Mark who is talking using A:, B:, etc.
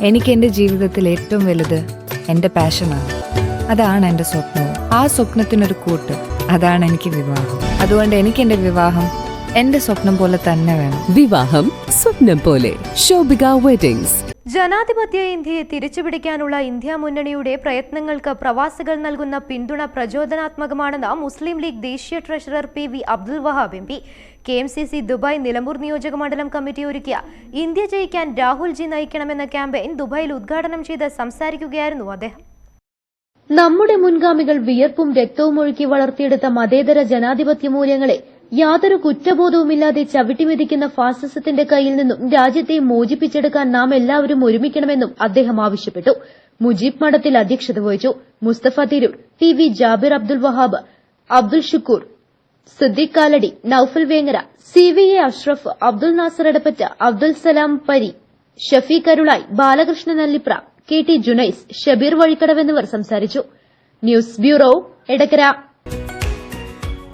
A: എനിക്ക് എന്റെ ജീവിതത്തിൽ ഏറ്റവും വലുത് എന്റെ പാഷനാണ്. അതാണ് എന്റെ സ്വപ്നവും. ആ സ്വപ്നത്തിനൊരു കൂട്ട്. അതാണ് എനിക്ക് വിവാഹം. അതുകൊണ്ട് എനിക്ക് എന്റെ വിവാഹം എന്റെ സ്വപ്നം പോലെ തന്നെ വേണം.
B: വിവാഹം സ്വപ്നം പോലെ. ശോഭിക വെഡിങ്സ്
C: ജനാധിപത്യ ഇന്ത്യയെ തിരിച്ചുപിടിക്കാനുള്ള ഇന്ത്യ മുന്നണിയുടെ പ്രയത്നങ്ങൾക്ക് പ്രവാസികൾ നൽകുന്ന പിന്തുണ പ്രചോദനാത്മകമാണെന്ന് മുസ്ലിം ലീഗ് ദേശീയ treasurer P V Abdul Wahab M P. K M C C Dubai Nilambur നിയോജക മണ്ഡലം കമ്മിറ്റി ഒരുക്കിയ ഇന്ത്യ ജയിക്കാൻ രാഹുൽജി നയിക്കണമെന്ന ക്യാമ്പയിൻ ദുബായിൽ ഉദ്ഘാടനം ചെയ്ത് സംസാരിക്കുകയായിരുന്നു അദ്ദേഹം.
D: നമ്മുടെ മുൻഗാമികൾ വിയർപ്പും രക്തവും ഒഴുക്കി വളർത്തിയെടുത്ത മതേതര ജനാധിപത്യ മൂല്യങ്ങളെ യാതൊരു കുറ്റബോധവുമില്ലാതെ ചവിട്ടിമെതിക്കുന്ന ഫാസിസത്തിന്റെ കയ്യിൽ നിന്നും രാജ്യത്തെ മോചിപ്പിച്ചെടുക്കാൻ നാം എല്ലാവരും ഒരുമിക്കണമെന്നും അദ്ദേഹം ആവശ്യപ്പെട്ടു. മുജീബ് മഠത്തിൽ അധ്യക്ഷത വഹിച്ചു. Mustafa Tirur T V Jabir Abdul Wahab Abdul Shukoor Siddique Kalady Noufal Vengara C V A Ashraf Abdul Nasar Edappatta Abdul Salam പരി ഷഫീഖ് അരുളായി ബാലകൃഷ്ണൻ അല്ലിപ്ര കെ ടി ജുനൈസ് ഷബീർ വഴിക്കടവ് എന്നിവർ സംസാരിച്ചു. News bureau Edakkara.